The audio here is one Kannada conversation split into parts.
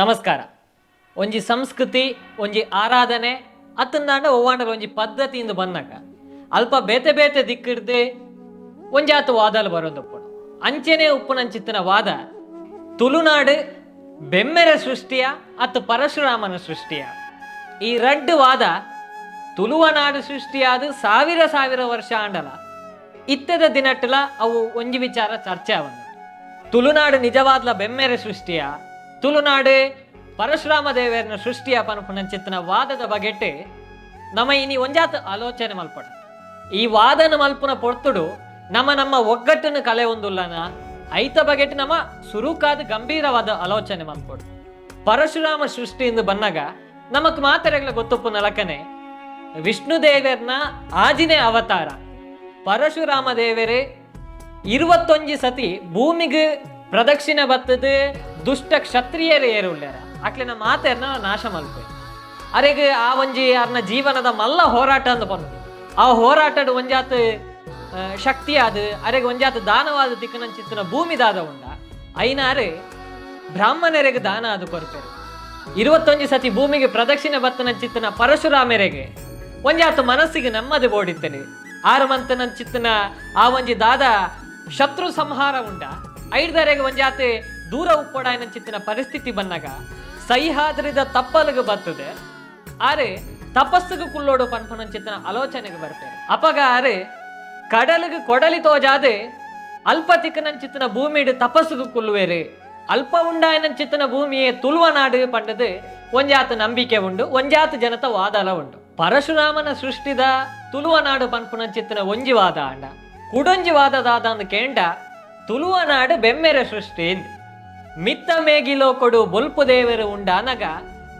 ನಮಸ್ಕಾರ. ಒಂಜಿ ಸಂಸ್ಕೃತಿ, ಒಂಜಿ ಆರಾಧನೆ ಅತ್ತಂದಾಂಡ ಒವ್ವಾಂಡಲ ಒಂಜಿ ಪದ್ಧತಿ ಪದ್ಧತಿಯಿಂದ ಬಂದಾಗ ಅಲ್ಪ ಬೇತೆ ಬೇತೆ ದಿಕ್ಕಿಡ್ದು ಒಂಜಿ ಆತು ವಾದಲು ಬರೋದಪ್ಪುಡು ಅಂಚೆನೆ ಉಪ್ಪುನಂಚಿತ್ತಿನ ವಾದ, ತುಳುನಾಡು ಬೆಮ್ಮೆರ ಸೃಷ್ಟಿಯ ಅತ್ತು ಪರಶುರಾಮನ ಸೃಷ್ಟಿಯ. ಈ ರಡ್ಡು ವಾದ ತುಳುವ ನಾಡು ಸೃಷ್ಟಿಯಾದ ಸಾವಿರ ಸಾವಿರ ವರ್ಷ ಆಂಡಲ, ಇತ್ತದ ದಿನಟ್ಟಲ ಅವು ಒಂಜಿ ವಿಚಾರ ಚರ್ಚೆ ಆವಂದು ತುಳುನಾಡು ನಿಜವಾದ್ಲ ಬೆಮ್ಮೆರೆ ಸೃಷ್ಟಿಯ ತುಳುನಾಡೆ ಪರಶುರಾಮ ದೇವರನ್ನ ಸೃಷ್ಟಿಯ ಪನಪುನಂಚಿತ್ತಿನ ವಾದದ ಬಗೆಟೆ ನಮ್ಮ ಇನಿ ಒಂಜಾತ ಆಲೋಚನೆ ಮಲ್ಪಡ. ಈ ವಾದನ ಮಲ್ಪುನ ಪೊರ್ತುಡು ನಮ್ಮ ನಮ್ಮ ಒಗ್ಗಟ್ಟನ್ನು ಕಲೆ ಒಂದುಲ್ಲನ ಐತ ಬಗೆಟ್ ನಮ್ಮ ಸುರುಕಾದ ಗಂಭೀರವಾದ ಆಲೋಚನೆ ಮಲ್ಪಡು. ಪರಶುರಾಮ ಸೃಷ್ಟಿಯಿಂದ ಬಂದಾಗ ನಮಕ್ ಮಾತರೆಗ್ಲ ಗೊತ್ತಪ್ಪು ನಲಕನೆ ವಿಷ್ಣು ದೇವರನ್ನ ಆಜಿನೇ ಅವತಾರ. ಪರಶುರಾಮ ದೇವರೇ, ಇರುವತ್ತೊಂಜಿ ಸತಿ ಭೂಮಿಗೆ ಪ್ರದಕ್ಷಿಣೆ ಬತ್ತದು ದುಷ್ಟ ಕ್ಷತ್ರಿಯರು ಏರುಳ್ಳ್ಯಾರ ಅಕ್ಲಿನ ಮಾತೆರ್ನ ನಾಶ ಮಲ್ಪೆ ಅರೆಗೆ ಆ ಒಂಜಿ ಅರ್ನ ಜೀವನದ ಮಲ್ಲ ಹೋರಾಟ ಅಂತ ಬಂದು ಆ ಹೋರಾಟದ ಒಂಜಾತ್ ಆ, ಶಕ್ತಿ ಅದು ಅರೆಗೆ ಒಂಜಾತ್ ದಾನವಾದ ತಿಕ್ಕನಂಚಿತ್ತಿನ ಭೂಮಿ ದಾದ ಉಂಡ ಐನಾರು ಬ್ರಾಹ್ಮಣರಿಗೆ ದಾನ ಅದು ಕೊರ್ಪೇರು ഇരുപത്തൊഞ്ച് ಸತಿ ಭೂಮಿಗೆ ಪ್ರದಕ್ಷಿಣೆ ಬತ್ತನಂಚಿತ್ತಿನ ಪರಶುರಾಮರೆಗೆ ಒಂಜಾತು ಮನಸ್ಸಿಗೆ ನೆಮ್ಮದಿ ಓಡಿತ್ತನೆ ಆರು ಮಂತನ ಚಿತ್ತನ ಆ ಒಂಜಿ ದಾದ ಶತ್ರು ಸಂಹಾರ ಉಂಡ ಐಡ್ದರೆಗೆ ಒಂಜಾತೆ ದೂರ ಉಪ್ಪೊಡಾಯನ ಚಿತ್ತಿನ ಪರಿಸ್ಥಿತಿ ಬಂದಾಗ ಸಹ್ಯಾದ್ರಿದ ತಪ್ಪಲಿಗೆ ಬರ್ತದೆ. ಆರೆ ತಪಸ್ಸಿಗೆ ಕುಲ್ಲೋಡು ಪನ್ಪನ ಚಿತ್ತಿನ ಆಲೋಚನೆಗೆ ಬರ್ತದೆ. ಅಪಗ ಆರೆ ಕಡಲಿಗೆ ಕೊಡಲಿ ತೋಜಾದೆ ಅಲ್ಪ ತಿಕ್ಕನಂಚಿತ್ತಿನ ಭೂಮಿಡು ತಪಸ್ಸುಗೆ ಕುಲ್ಲುವೆರೆ ಅಲ್ಪ ಉಂಡಾಯನಂಚಿತ್ತಿನ ಭೂಮಿಯೇ ತುಲುವ ನಾಡು ಪಂಡದು ಒಂಜಾತ ನಂಬಿಕೆ ಉಂಡು ಒಂಜಾತ ಜನತ ವಾದಲ ಉಂಡು. ಪರಶುರಾಮನ ಸೃಷ್ಟಿದ ತುಳುವನಾಡು ನಾಡು ಪನ್ಪುನಂಚಿತ್ತಿನ ಒಂಜಿ ವಾದ ಅಂಡ ಕುಡೊಂಜಿ ವಾದದಾದ ಕೇಂಡ ತುಳುವ ನಾಡು ಬೆಮ್ಮೆರೆ ಸೃಷ್ಟಿ. ಮಿತ್ತ ಮೇಗಿಲೋ ಮೇಗಿಲೋಕೊಡು ಬೊಲ್ಪು ದೇವರು ಉಂಡಾನಗ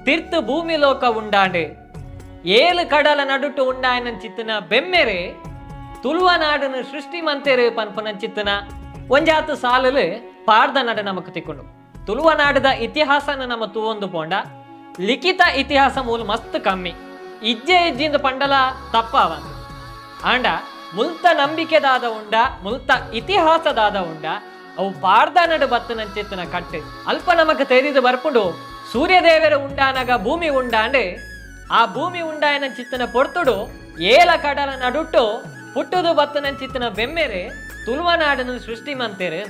ತಿರ್ತು ಭೂಮಿ ಲೋಕ ಉಂಡಾಂಡೆ ಏಳು ಕಡಲ ನಡುಟು ಉಂಡಾಯನಂಚಿತ್ತಿನ ಬೆಮ್ಮೆರೆ, ತುಳುವ ಸೃಷ್ಟಿ ಮಂತೆರು ಪನ್ಪನಂಚಿತ್ತಿನ ಒಂಜಾತು ಸಾಲಲು ಪಾರ್ದ ನಡ ನಮಕ್ ತಿಕ್ಕೊಂಡು. ತುಳುವ ನಾಡದ ಇತಿಹಾಸನ ನಮ್ಮ ತೂವೊಂದು ಪೋಂಡ. ಲಿಖಿತ ಇತಿಹಾಸ ಮೂಲ ಮಸ್ತ್ ಕಮ್ಮಿ. ಇಜ್ಜೆ ಇಜ್ಜಿಂದ ಪಂಡಲ ತಪ್ಪವಂದು ಆಂಡ ಮುಲ್ತ ನಂಬಿಕೆದಾದ ಉಂಡ, ಮುಲ್ತ ಇತಿಹಾಸದಾದ ಉಂಡ, ಅವು ಪಾರ್ದ ನಡು ಚಿತನ ಕಟ್ಟು. ಅಲ್ಪ ನಮಕ್ ತೆರೆದು ಬರ್ಪುಡು, ಸೂರ್ಯದೇವರ ಉಂಡಾನಗ ಭೂಮಿ ಉಂಡಾಂಡೆ ಆ ಭೂಮಿ ಉಂಡಾಯನ ಚಿತ್ತನ ಪೊರ್ತುಡು, ಏಲ ಕಡಲ ನಡುಟ್ಟು, ಪುಟ್ಟುದು ಬತ್ತನಂಚಿತ್ತಿನ ಬೆಮ್ಮೆರೆ ತುಳುವ ನಾಡನ್ನು ಸೃಷ್ಟಿ ಮಂತೇರೆ.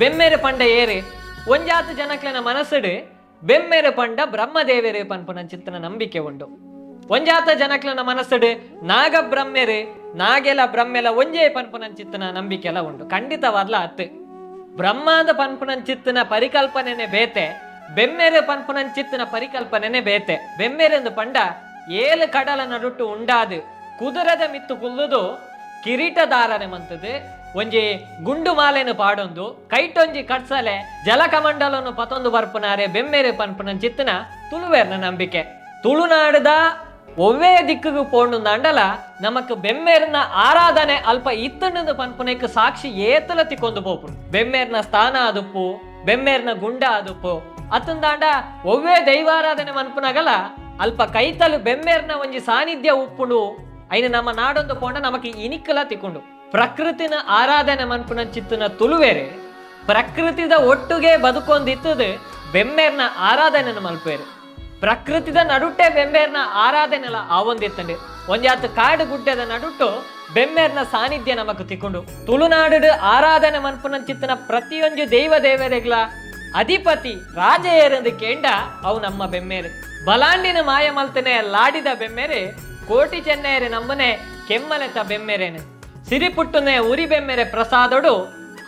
ಬೆಮ್ಮೆರೆ ಪಂಡ ಏರೆ, ಒಂಜಾತು ಜನಕ್ಲೆನ ಮನಸ್ಸುಡು, ಬೆಮ್ಮೆರೆ ಪಂಡ ಬ್ರಹ್ಮದೇವರೇ ಪನ್ಪುನ ಚಿತ್ತನ ನಂಬಿಕೆ ಉಂಡು. ಒಂಜಾತ ಜನಕ್ಲೆನ ಮನಸ್ಸುಡು ನಾಗ ಬ್ರಹ್ಮೆರೆ ನಾಗೆಲ ಬ್ರಹ್ಮೆಲ ಒಂಜೇ ಚಿತ್ತನ ನಂಬಿಕೆಲ ಉಂಡು ಖಂಡಿತವಾದ್ಲ ಅತ್ತು. ಬ್ರಹ್ಮಾಂಡ ಚಿತ್ತನ ಪರಿಕಲ್ಪನೆನೆ ಬೇತೆ. ಬೆಮ್ಮೆರೆ ಚಿತ್ತನ ಪರಿಕಲ್ಪನೆನೆ ಬೇತೆ. ಬೆಮ್ಮೆರೆಂದು ಪಂಡ ಏಳು ಕಡಲ ನಡುಟ್ಟು ಉಂಡಾದು, ಕುದುರದ ಮಿತ್ತು ಕುಲ್ಲುದು ಕಿರೀಟದಾರನೆ ಮಂತದು, ಒಂಜಿ ಗುಂಡು ಮಾಲೆನು ಪಾಡೊಂದು, ಕೈಟೊಂಜಿ ಕಟ್ಸಲೆ ಜಲಕಮಂಡಲನು ಪತೊಂದು ಬರ್ಪುನಾರೆ ಬೆಮ್ಮೆರೆ ಚಿತ್ತನ ತುಳುವೆರ್ನ ನಂಬಿಕೆ. ತುಳುನಾಡದ ಒವ್ವೇ ದಿಕ್ಕಿಗೆ ಪೋಂಡು ಅಂಡಲ ನಮಕ್ ಬೆಮ್ಮೇರ್ನ ಆರಾಧನೆ ಅಲ್ಪ ಇತ್ತಣ್ಣದ ಪನ್ಪುನೆಕ್ ಸಾಕ್ಷಿ ಏತಲ ತಿಕ್ಕೊಂಡು ಪೋಪುಡು ಬೆಮ್ಮೇರ್ನ ಸ್ಥಾನ ಅದುಪ್ಪು, ಬೆಮ್ಮೇರ್ನ ಗುಂಡ ಅದುಪ್ಪು. ಅತ್ತಂದಾಂಡ ಒವ್ವೇ ದೈವಾರಾಧನೆ ಮನ್ಪುನಗಲ ಅಲ್ಪ ಕೈತಲು ಬೆಮ್ಮೇರ್ನ ಒಂಜಿ ಸಾನ್ನಿಧ್ಯ ಉಪ್ಪುಂಡು. ಅಯ್ಯ ನಮ್ಮ ನಾಡೊಂದು ಪೋಂಡ ನಮಕ್ ಇನಿಕ್ಕಲ ತಿಕ್ಕೊಂಡು ಪ್ರಕೃತಿನ ಆರಾಧನೆ ಮನ್ಪುನ ಚಿತ್ತನ ತುಳುವೇರೆ ಪ್ರಕೃತಿದ ಒಟ್ಟುಗೆ ಬದುಕೊಂದಿತ್ತದು ಬೆಮ್ಮೇರ್ನ ಆರಾಧನೆನ ಮಲ್ಪೇರು ಪ್ರಕೃತಿದ ನಡುಟ್ಟೆ ಬೆಂಬೇರ್ನ ಆರಾಧನೆಲ ಆವೊಂದಿತ್ತಂಡು. ಒಂಜಾತ್ ಕಾಡು ಗುಡ್ಡದ ನಡುಟ್ಟು ಬೆಮ್ಮೆರ್ನ ಸಾನ್ನಿಧ್ಯ ನಮಕ್ ತಿಕ್ಕೊಂಡು. ತುಳುನಾಡು ಆರಾಧನೆ ಮನ್ಪುನಂಚಿತ್ತನ ಪ್ರತಿಯೊಂದು ದೈವ ದೇವತೆಗಳ ಅಧಿಪತಿ ರಾಜ ಕೇಂಡ ಅವು ನಮ್ಮ ಬೆಮ್ಮೇರೆ ಬಲಾಂಡಿನ ಮಾಯ ಮಲ್ತನೆ ಲಾಡಿದ ಬೆಮ್ಮೆರೆ ಕೋಟಿ ಚೆನ್ನೈರೆ ನಮ್ಮನೆ ಕೆಮ್ಮಲೆತ ಬೆಮ್ಮೆರೇನೆ ಸಿರಿಪುಟ್ಟುನೆ ಉರಿ ಬೆಮ್ಮೆರೆ ಪ್ರಸಾದಡು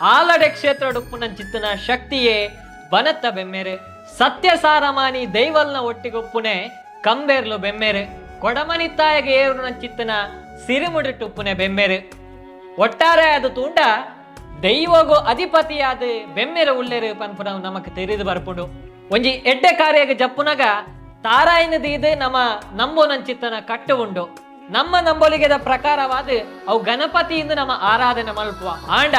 ಆಲಡೆ ಕ್ಷೇತ್ರಡು ಚಿತ್ತನ ಶಕ್ತಿಯೇ ಬನತ್ತ ಬೆಮ್ಮೆರೆ ಸತ್ಯ ಸಾರಮಾನಿ ದೈವಲ್ನ ಒಟ್ಟಿಗೊಪ್ಪುನೆ ಕಂಬೆರ್ಲು ಬೆಮ್ಮೆರೆ. ಕೊಡಮನಿ ತಾಯಿಗೆ ಏರು ಚಿತ್ತನ ಸಿರಿಮುಡಿಟ್ಟುಪ್ಪುನೆ ಬೆಮ್ಮೆರೆ. ಒಟ್ಟಾರೆ ಅದು ತೂಂಡ ದೈವಗೋ ಅಧಿಪತಿಯಾದ ಬೆಮ್ಮೆರೆ ಉಳ್ಳೆರು ಪನ್ಪುನ ನಮಕ್ ತೆರಿದು ಬರ್ಪುಂಡು. ಒಂಜಿ ಎಡ್ಡೆ ಕಾರ್ಯಗೆ ಜಪ್ಪುನಗ ತಾರಾಯನದೀದು ನಮ್ಮ ನಂಬೋನಂಚಿತ್ತನ ಕಟ್ಟು ಉಂಡು. ನಮ್ಮ ನಂಬೊಲಿಗೆದ ಪ್ರಕಾರವಾದ ಅವು ಗಣಪತಿಯಿಂದ ನಮ್ಮ ಆರಾಧನೆ ಮಲ್ಪುವ. ಆಂಡ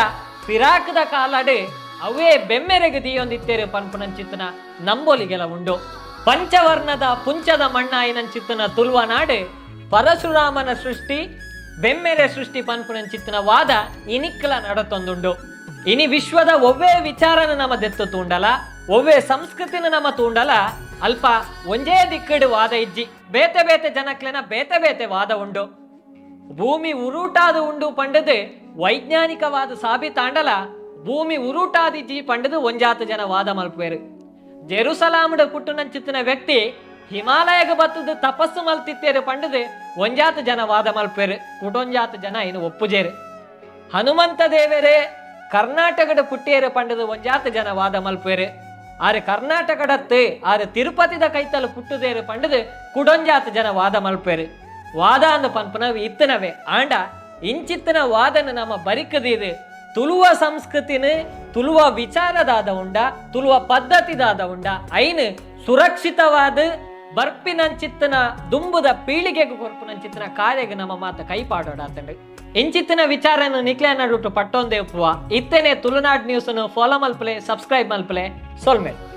ಪಿರಾಕದ ಕಾಲಡೆ ಅವೇ ಬೆಮ್ಮೆರೆಗೆ ದೀಯೊಂದಿತ್ತೇರು ಪನ್ಪುನಂಚಿತ್ತನ ನಂಬೋಲಿಗೆಲ ಉಂಡು. ಪಂಚವರ್ಣದ ಪುಂಚದ ಮಣ್ಣಾಯಿನಂಚಿತ್ತನ ತುಲ್ವ ನಾಡು ಪರಶುರಾಮನ ಸೃಷ್ಟಿ, ಬೆಮ್ಮೆರೆ ಸೃಷ್ಟಿ ಪನ್ಪುನಂಚಿತ್ತಿನ ವಾದ ಇನಿಕ್ಕಲ ನಡತೊಂದುಂಡು. ಇನಿ ವಿಶ್ವದ ಒವ್ವೇ ವಿಚಾರನ ನಮ್ಮ ದೆತ್ತು ತೂಂಡಲ, ಒವ್ವೇ ಸಂಸ್ಕೃತಿನ ನಮ್ಮ ತೂಂಡಲ, ಅಲ್ಪ ಒಂಜೇ ದಿಕ್ಕಡು ವಾದ ಇಜ್ಜಿ, ಬೇತೆ ಬೇತೆ ಜನಕ್ಲೆನ ಬೇತೆ ಬೇತೆ ವಾದ ಉಂಡು. ಭೂಮಿ ಉರುಟಾದ ಉಂಡು ಪಂಡದೆ ವೈಜ್ಞಾನಿಕವಾದ ಸಾಬೀತಾಂಡಲ ಭೂಮಿ ಉರುಟಾದಿಜ್ಜಿ ಪಂಡದು ಒಂಜಾತ ಜನ ವಾದ ಮಲ್ಪೇರು ಜೆರುಸಲಾಮಡ ಪುಟ್ಟುನಂಚಿತ್ತಿನ ವ್ಯಕ್ತಿ ಹಿಮಾಲಯಗ ಬತ್ತದು ತಪಸ್ಸು ಮಲ್ತಿತ್ತೇರು ಪಂಡದು ಒಂಜಾತ ಜನ ವಾದ ಮಲ್ಪೇರು ಕುಟೊಂಜಾತ ಜನ ಇನ್ನು ಒಪ್ಪುಜೇರು. ಹನುಮಂತ ದೇವರೇ, ಕರ್ನಾಟಕದ ಪುಟ್ಟಿಯರು ಪಂಡದು ಒಂಜಾತ ಜನ ವಾದ ಮಲ್ಪೇರು ಆರೆ ಕರ್ನಾಟಕದತ್ತು, ಆರೆ ತಿರುಪತಿದ ಕೈತಲು ಪುಟ್ಟುದೇರು ಪಂಡದು ಕುಡೊಂಜಾತ ಜನ ವಾದ ಮಲ್ಪೇರು ವಾದ ಅಂದ ಇತ್ತನವೇ. ಆಂಡ ಇಂಚಿತ್ತಿನ ವಾದನ ನಮ್ಮ ಬರಿಕದೀದು ತುಳುವ ಸಂಸ್ಕೃತಿನ ತುಳುವ ವಿಚಾರದಾದ ಉಂಡ ತುಳುವ ಪದ್ಧತಿದಾದ ಉಂಡ. ಐನ್ ಸುರಕ್ಷಿತವಾದ, ಬರ್ಪಿನಂಚಿತ್ತಿನ, ದುಂಬುದ ಪೀಳಿಗೆಗೆ ಕೊರ್ಪುನಂಚಿತ್ತಿನ ಕಾರ್ಯಗೆ ನಮ್ಮ ಮಾತ ಕೈಪಾಡೋಡಾತಂಡು ಇಂಚಿತ್ತಿನ ವಿಚಾರನ ನಿಕ್ಲೆ ಪಟ್ಟೊಂದೇ ಉಪ್ಪುವ ಇತ್ತೇನೆ ತುಳುನಾಡ್ ನ್ಯೂಸ್ ಫಾಲೋ ಮಲ್ಪಲೆ ಸಬ್ಸ್ಕ್ರೈಬ್ ಮಲ್ಪಲೆ ಸೋಲ್ಮೇಲೆ